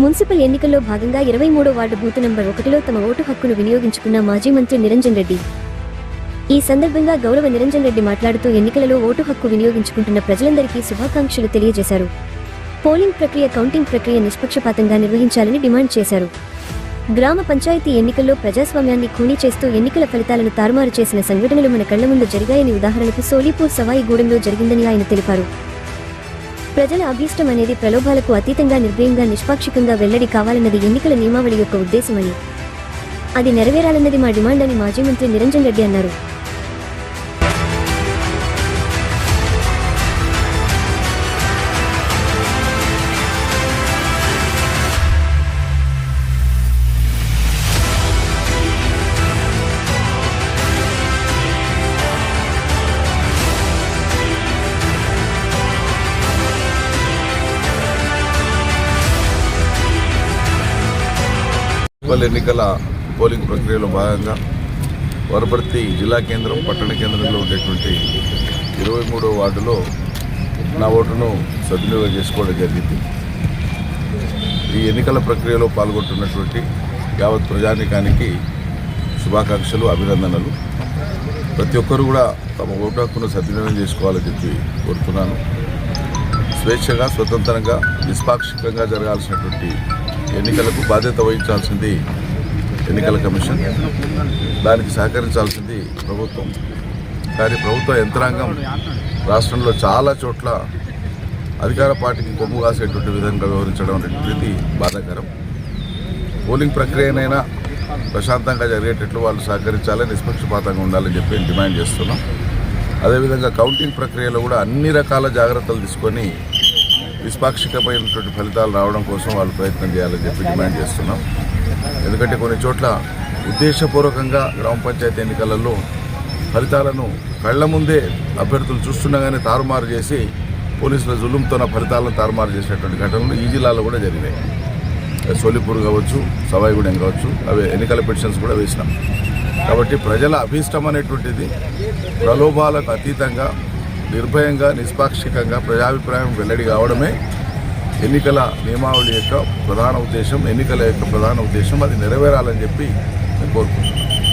Municipal ఎన్నికల్లో భాగంగా ఇరవై మూడో వార్డు బూత్ నంబర్ ఒకటిలో తమ ఓటు హక్కును వినియోగించుకున్న మాజీ మంత్రి నిరంజన్ రెడ్డి. ఈ సందర్భంగా గౌరవ నిరంజన్ రెడ్డి మాట్లాడుతూ ఎన్నికలలో ఓటు హక్కు వినియోగించుకుంటున్న ప్రజలందరికీ శుభాకాంక్షలు తెలియజేశారు. పోలింగ్ ప్రక్రియ కౌంటింగ్ ప్రక్రియ నిష్పక్షపాతంగా నిర్వహించాలని డిమాండ్ చేశారు. గ్రామ పంచాయతీ ఎన్నికల్లో ప్రజాస్వామ్యాన్ని ఖూనీ చేస్తూ ఎన్నికల ఫలితాలను తారుమారు చేసిన సంఘటనలు మన కళ్ళ ముందు జరిగాయని ఉదాహరణకు సోలీపూర్ సవాయిగూడెంలో జరిగిందని ఆయన తెలిపారు. ప్రజల అభీష్టం అనేది ప్రలోభాలకు అతీతంగా నిర్భయంగా నిష్పాక్షికంగా వెల్లడి కావాలన్నది ఎన్నికల నియమావళి యొక్క ఉద్దేశమని. అది నెరవేరాలన్నది మా డిమాండ్ అని మాజీ మంత్రి నిరంజన్ రెడ్డి అన్నారు. మున్సిపల్ ఎన్నికల పోలింగ్ ప్రక్రియలో భాగంగా వరపర్తి జిల్లా కేంద్రం పట్టణ కేంద్రంలో ఉండేటువంటి ఇరవై మూడో వార్డులో నా ఓటును సద్వినియోగం చేసుకోవడం జరిగింది. ఈ ఎన్నికల ప్రక్రియలో పాల్గొంటున్నటువంటి యావత్ ప్రజానికానికి శుభాకాంక్షలు అభినందనలు. ప్రతి ఒక్కరు కూడా తమ ఓటు హక్కును సద్వినియోగం చేసుకోవాలని చెప్పి కోరుతున్నాను. స్వేచ్ఛగా స్వతంత్రంగా నిష్పాక్షికంగా జరగాల్సినటువంటి ఎన్నికలకు బాధ్యత వహించాల్సింది ఎన్నికల కమిషన్. దానికి సహకరించాల్సింది ప్రభుత్వం. కానీ ప్రభుత్వ యంత్రాంగం రాష్ట్రంలో చాలా చోట్ల అధికార పార్టీకి కొమ్ము కాసేటువంటి విధంగా వ్యవహరించడం అనేది బాధాకరం. పోలింగ్ ప్రక్రియనైనా ప్రశాంతంగా జరిగేటట్లు వాళ్ళు సహకరించాలని నిష్పక్షపాతంగా ఉండాలని చెప్పి డిమాండ్ చేస్తున్నాం. అదేవిధంగా కౌంటింగ్ ప్రక్రియలో కూడా అన్ని రకాల జాగ్రత్తలు తీసుకొని నిష్పాక్షికమైనటువంటి ఫలితాలు రావడం కోసం వాళ్ళు ప్రయత్నం చేయాలని చెప్పి డిమాండ్ చేస్తున్నాం. ఎందుకంటే కొన్ని చోట్ల ఉద్దేశపూర్వకంగా గ్రామ పంచాయతీ ఎన్నికలలో ఫలితాలను కళ్ళ ముందే అభ్యర్థులు చూస్తుండగానే తారుమారు చేసి పోలీసుల జులుంతో ఫలితాలను తారుమారు చేసినటువంటి ఘటనలు ఈ జిల్లాలో కూడా జరిగినాయి. సోలిపూర్ కావచ్చు సవాయిగూడెం కావచ్చు అవి ఎన్నికల పిటిషన్స్ కూడా వేసినాం. కాబట్టి ప్రజల అభీష్టం అనేటువంటిది ప్రలోభాలకు అతీతంగా నిర్భయంగా నిష్పాక్షికంగా ప్రజాభిప్రాయం వెల్లడి కావడమే ఎన్నికల నియమావళి యొక్క ప్రధాన ఉద్దేశం. ఎన్నికల యొక్క ప్రధాన ఉద్దేశం అది నెరవేరాలని చెప్పి నేను కోరుకుంటున్నాను.